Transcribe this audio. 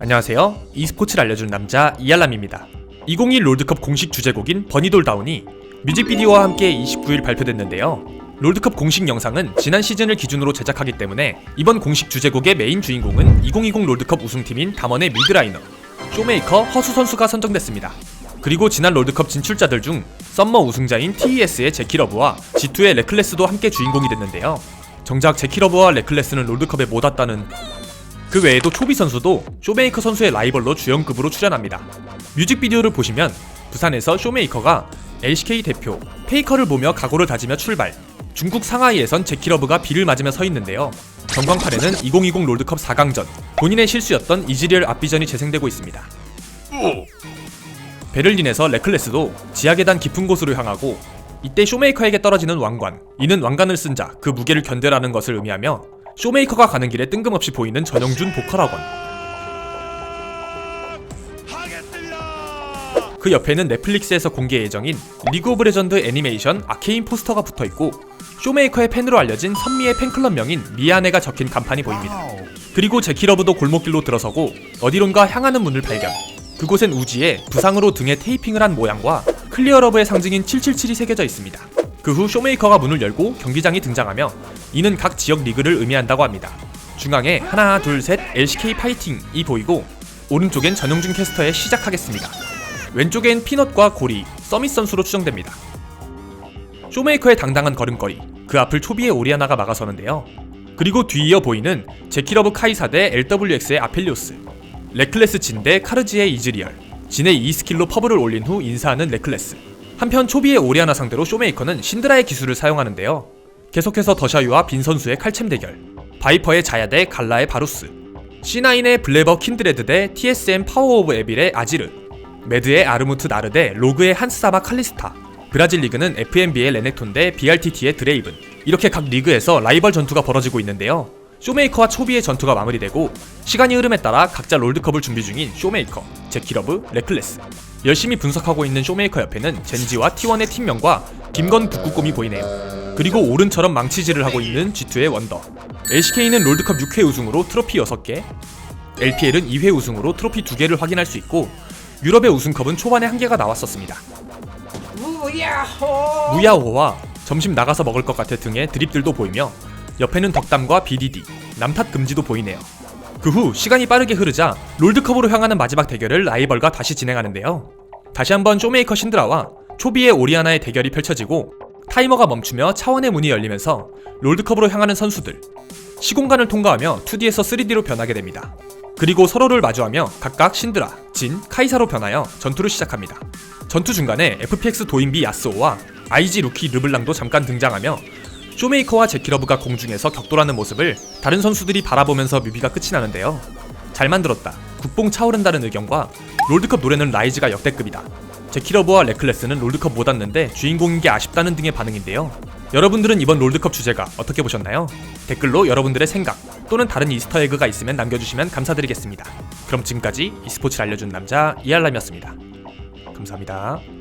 안녕하세요. e스포츠를 알려준 남자 이알람입니다. 2021 롤드컵 공식 주제곡인 버니돌 다운이 뮤직비디오와 함께 29일 발표됐는데요. 롤드컵 공식 영상은 지난 시즌을 기준으로 제작하기 때문에 이번 공식 주제곡의 메인 주인공은 2020 롤드컵 우승팀인 담원의 미드라이너 쇼메이커 허수 선수가 선정됐습니다. 그리고 지난 롤드컵 진출자들 중 썸머 우승자인 TES의 제키러브와 G2의 레클레스도 함께 주인공이 됐는데요. 정작 제키러브와 레클레스는 롤드컵에 못 왔다는 그 외에도 초비 선수도 쇼메이커 선수의 라이벌로 주연급으로 출연합니다. 뮤직비디오를 보시면 부산에서 쇼메이커가 LCK 대표 페이커를 보며 각오를 다지며 출발. 중국 상하이에선 제키러브가 비를 맞으며 서 있는데요. 전광판에는 2020 롤드컵 4강전 본인의 실수였던 이즈리얼 앞비전이 재생되고 있습니다. 베를린에서 레클레스도 지하 계단 깊은 곳으로 향하고 이때 쇼메이커에게 떨어지는 왕관 이는 왕관을 쓴 자 그 무게를 견뎌라는 것을 의미하며 쇼메이커가 가는 길에 뜬금없이 보이는 전영준 보컬학원 그 옆에는 넷플릭스에서 공개 예정인 리그 오브 레전드 애니메이션 아케인 포스터가 붙어 있고 쇼메이커의 팬으로 알려진 선미의 팬클럽 명인 미아네가 적힌 간판이 보입니다. 그리고 제키러브도 골목길로 들어서고 어디론가 향하는 문을 발견. 그곳엔 우지에 부상으로 등에 테이핑을 한 모양과 클리어러브의 상징인 777이 새겨져 있습니다. 그 후 쇼메이커가 문을 열고 경기장이 등장하며 이는 각 지역 리그를 의미한다고 합니다. 중앙에 하나 둘 셋 LCK 파이팅이 보이고 오른쪽엔 전용준 캐스터의 시작하겠습니다. 왼쪽엔 피넛과 고리, 서밋 선수로 추정됩니다. 쇼메이커의 당당한 걸음걸이, 그 앞을 초비의 오리아나가 막아서는데요. 그리고 뒤이어 보이는 제키러브 카이사 대 LWX의 아펠리오스, 레클레스 진 대 카르지의 이즈리얼, 진의 2스킬로 퍼블을 올린 후 인사하는 레클레스. 한편 초비의 오리아나 상대로 쇼메이커는 신드라의 기술을 사용하는데요. 계속해서 더샤유와 빈 선수의 칼챔 대결, 바이퍼의 자야 대 갈라의 바루스, C9의 블레버 킨드레드 대 TSM 파워 오브 에빌의 아지르, 매드의 아르무트 나르 대 로그의 한스사마 칼리스타, 브라질 리그는 FNB의 레넥톤 대 BRTT의 드레이븐. 이렇게 각 리그에서 라이벌 전투가 벌어지고 있는데요. 쇼메이커와 초비의 전투가 마무리되고 시간이 흐름에 따라 각자 롤드컵을 준비 중인 쇼메이커, 제키러브, 레클레스. 열심히 분석하고 있는 쇼메이커 옆에는 젠지와 T1의 팀명과 김건 북극곰이 보이네요. 그리고 오른처럼 망치질을 하고 있는 G2의 원더. LCK는 롤드컵 6회 우승으로 트로피 6개, LPL은 2회 우승으로 트로피 2개를 확인할 수 있고 유럽의 우승컵은 초반에 한 개가 나왔었습니다. 무야호 무야호와 점심 나가서 먹을 것 같아 등의 드립들도 보이며 옆에는 덕담과 BDD, 남탓 금지도 보이네요. 그 후 시간이 빠르게 흐르자 롤드컵으로 향하는 마지막 대결을 라이벌과 다시 진행하는데요. 다시 한번 쇼메이커 신드라와 초비의 오리아나의 대결이 펼쳐지고 타이머가 멈추며 차원의 문이 열리면서 롤드컵으로 향하는 선수들 시공간을 통과하며 2D에서 3D로 변하게 됩니다. 그리고 서로를 마주하며 각각 신드라, 진, 카이사로 변하여 전투를 시작합니다. 전투 중간에 FPX 도인비 야스오와 IG 루키 르블랑도 잠깐 등장하며 쇼메이커와 제키러브가 공중에서 격돌하는 모습을 다른 선수들이 바라보면서 뮤비가 끝이 나는데요. 잘 만들었다. 국뽕 차오른다는 의견과 롤드컵 노래는 라이즈가 역대급이다. 제키러브와 레클레스는 롤드컵 못 왔는데 주인공인 게 아쉽다는 등의 반응인데요. 여러분들은 이번 롤드컵 주제가 어떻게 보셨나요? 댓글로 여러분들의 생각 또는 다른 이스터에그가 있으면 남겨주시면 감사드리겠습니다. 그럼 지금까지 e스포츠를 알려준 남자 이알람이었습니다. 감사합니다.